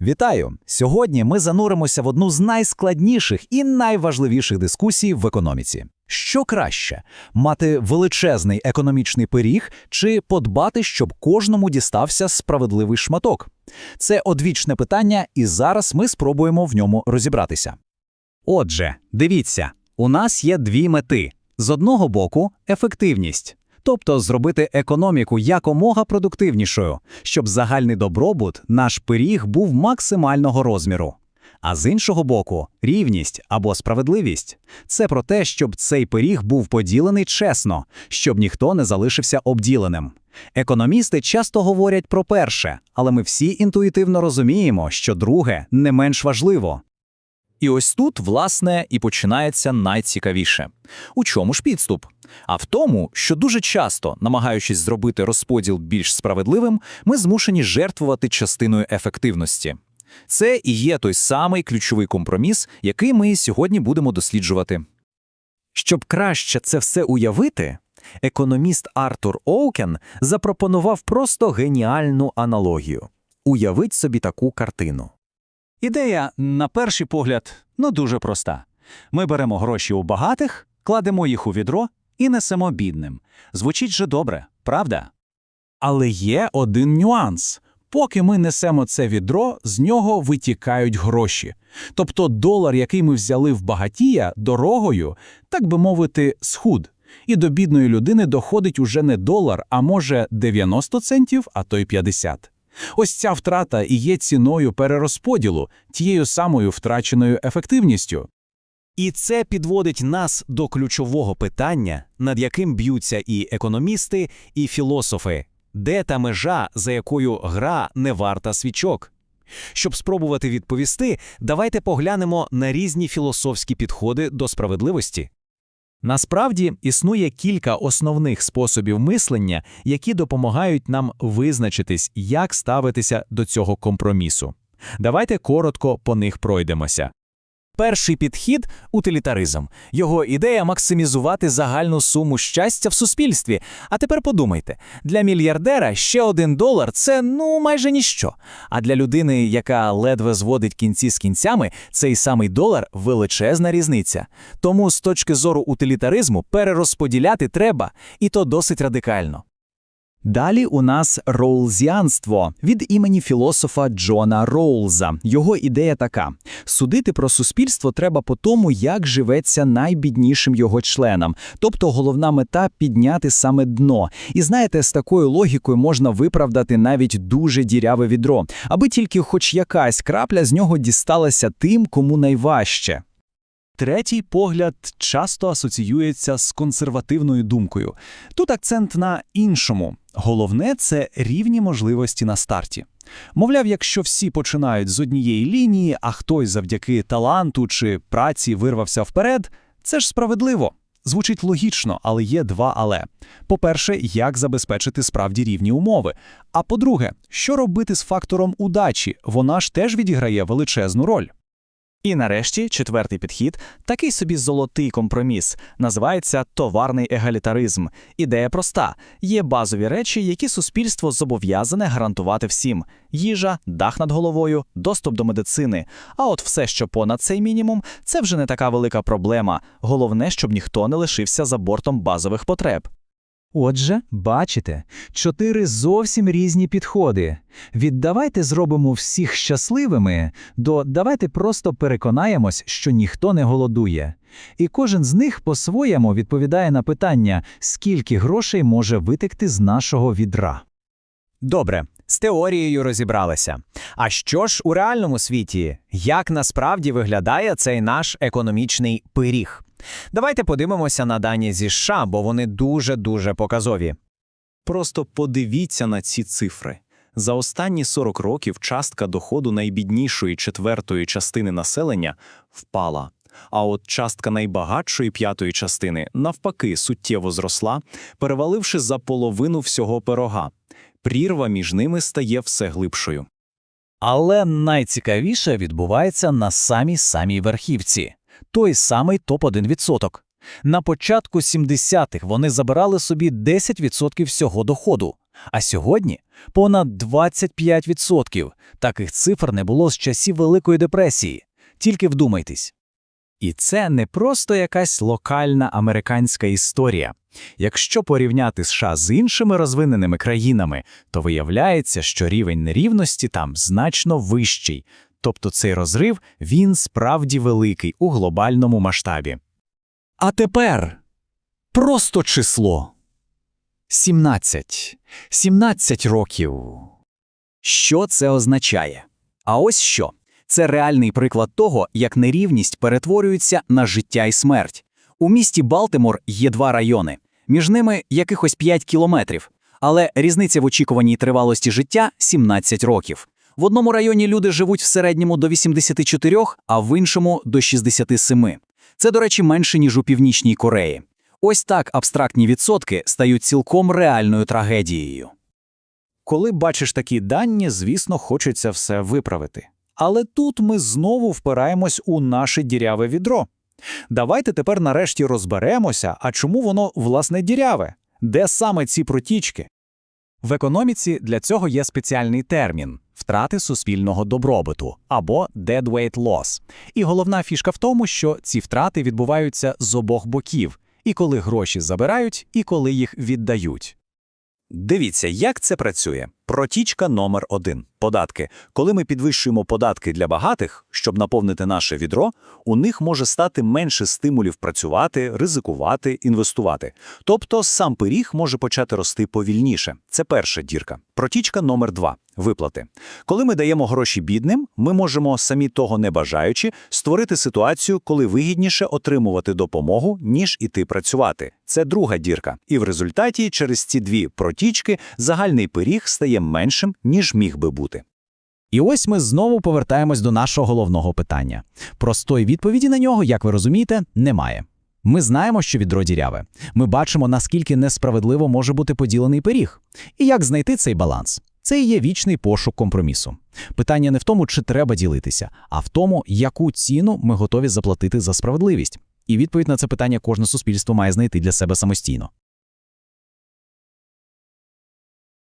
Вітаю! Сьогодні ми зануримося в одну з найскладніших і найважливіших дискусій в економіці. Що краще мати величезний економічний пиріг чи подбати, щоб кожному дістався справедливий шматок? Це одвічне питання, і зараз ми спробуємо в ньому розібратися. Отже, дивіться, у нас є дві мети: з одного боку, ефективність. Тобто зробити економіку якомога продуктивнішою, щоб загальний добробут, наш пиріг був максимального розміру. А з іншого боку, рівність або справедливість це про те, щоб цей пиріг був поділений чесно, щоб ніхто не залишився обділеним. Економісти часто говорять про перше, але ми всі інтуїтивно розуміємо, що друге не менш важливо. І ось тут, власне, і починається найцікавіше. У чому ж підступ? А в тому, що дуже часто, намагаючись зробити розподіл більш справедливим, ми змушені жертвувати частиною ефективності. Це і є той самий ключовий компроміс, який ми сьогодні будемо досліджувати. Щоб краще це все уявити, економіст Артур Оукен запропонував просто геніальну аналогію. Уявіть собі таку картину. Ідея, на перший погляд, ну дуже проста. Ми беремо гроші у багатих, кладемо їх у відро і несемо бідним. Звучить же добре, правда? Але є один нюанс. Поки ми несемо це відро, з нього витікають гроші. Тобто долар, який ми взяли в багатія, дорогою, так би мовити, схуд. І до бідної людини доходить уже не долар, а може 90 центів, а то й 50. Ось ця втрата і є ціною перерозподілу, тією самою втраченою ефективністю. І це підводить нас до ключового питання, над яким б'ються і економісти, і філософи. Де та межа, за якою гра не варта свічок? Щоб спробувати відповісти, давайте поглянемо на різні філософські підходи до справедливості. Насправді існує кілька основних способів мислення, які допомагають нам визначитись, як ставитися до цього компромісу. Давайте коротко по них пройдемося. Перший підхід утилітаризм. Його ідея максимізувати загальну суму щастя в суспільстві. А тепер подумайте: для мільярдера ще один долар це ну майже ніщо. А для людини, яка ледве зводить кінці з кінцями, цей самий долар величезна різниця. Тому з точки зору утилітаризму перерозподіляти треба, і то досить радикально. Далі у нас роулзіанство від імені філософа Джона Роулза. Його ідея така: судити про суспільство треба по тому, як живеться найбіднішим його членам. Тобто головна мета підняти саме дно. І знаєте, з такою логікою можна виправдати навіть дуже діряве відро, аби тільки хоч якась крапля з нього дісталася тим, кому найважче. Третій погляд часто асоціюється з консервативною думкою. Тут акцент на іншому. Головне це рівні можливості на старті. Мовляв, якщо всі починають з однієї лінії, а хтось завдяки таланту чи праці вирвався вперед, це ж справедливо. Звучить логічно, але є два але. По-перше, як забезпечити справді рівні умови. А по-друге, що робити з фактором удачі? Вона ж теж відіграє величезну роль. І нарешті четвертий підхід такий собі золотий компроміс, називається товарний егалітаризм. Ідея проста: є базові речі, які суспільство зобов'язане гарантувати всім: їжа, дах над головою, доступ до медицини. А от все, що понад цей мінімум, це вже не така велика проблема. Головне, щоб ніхто не лишився за бортом базових потреб. Отже, бачите, чотири зовсім різні підходи. Від «давайте зробимо всіх щасливими» до «давайте просто переконаємось, що ніхто не голодує». І кожен з них по-своєму відповідає на питання, скільки грошей може витекти з нашого відра. Добре, з теорією розібралися. А що ж у реальному світі? Як насправді виглядає цей наш економічний пиріг? Давайте подивимося на дані зі США, бо вони дуже-дуже показові. Просто подивіться на ці цифри. За останні 40 років частка доходу найбіднішої четвертої частини населення впала. А от частка найбагатшої п'ятої частини, навпаки, суттєво зросла, переваливши за половину всього пирога. Прірва між ними стає все глибшою. Але найцікавіше відбувається на самій самій верхівці той самий топ-1%. На початку 70-х вони забирали собі 10% всього доходу. А сьогодні понад 25%. Таких цифр не було з часів Великої депресії. Тільки вдумайтесь. І це не просто якась локальна американська історія. Якщо порівняти США з іншими розвиненими країнами, то виявляється, що рівень нерівності там значно вищий. Тобто цей розрив, він справді великий у глобальному масштабі. А тепер просто число. 17. 17 років. Що це означає? А ось що. Це реальний приклад того, як нерівність перетворюється на життя і смерть. У місті Балтимор є два райони, між ними якихось 5 кілометрів, але різниця в очікуваній тривалості життя 17 років. В одному районі люди живуть в середньому до 84, а в іншому до 67. Це, до речі, менше, ніж у Північній Кореї. Ось так абстрактні відсотки стають цілком реальною трагедією. Коли бачиш такі дані, звісно, хочеться все виправити. Але тут ми знову впираємось у наше діряве відро. Давайте тепер нарешті розберемося, а чому воно, власне, діряве? Де саме ці протічки? В економіці для цього є спеціальний термін втрати суспільного добробуту або deadweight loss. І головна фішка в тому, що ці втрати відбуваються з обох боків, і коли гроші забирають, і коли їх віддають. Дивіться, як це працює. Протічка номер один – податки. Коли ми підвищуємо податки для багатих, щоб наповнити наше відро, у них може стати менше стимулів працювати, ризикувати, інвестувати. Тобто сам пиріг може почати рости повільніше. Це перша дірка. Протічка номер два – виплати. Коли ми даємо гроші бідним, ми можемо, самі того не бажаючи, створити ситуацію, коли вигідніше отримувати допомогу, ніж іти працювати. Це друга дірка. І в результаті через ці дві протічки загальний пиріг стає меншим, ніж міг би бути. І ось ми знову повертаємось до нашого головного питання. Простої відповіді на нього, як ви розумієте, немає. Ми знаємо, що відро діряве. Ми бачимо, наскільки несправедливо може бути поділений пиріг. І як знайти цей баланс? Це і є вічний пошук компромісу. Питання не в тому, чи треба ділитися, а в тому, яку ціну ми готові заплатити за справедливість. І відповідь на це питання кожне суспільство має знайти для себе самостійно.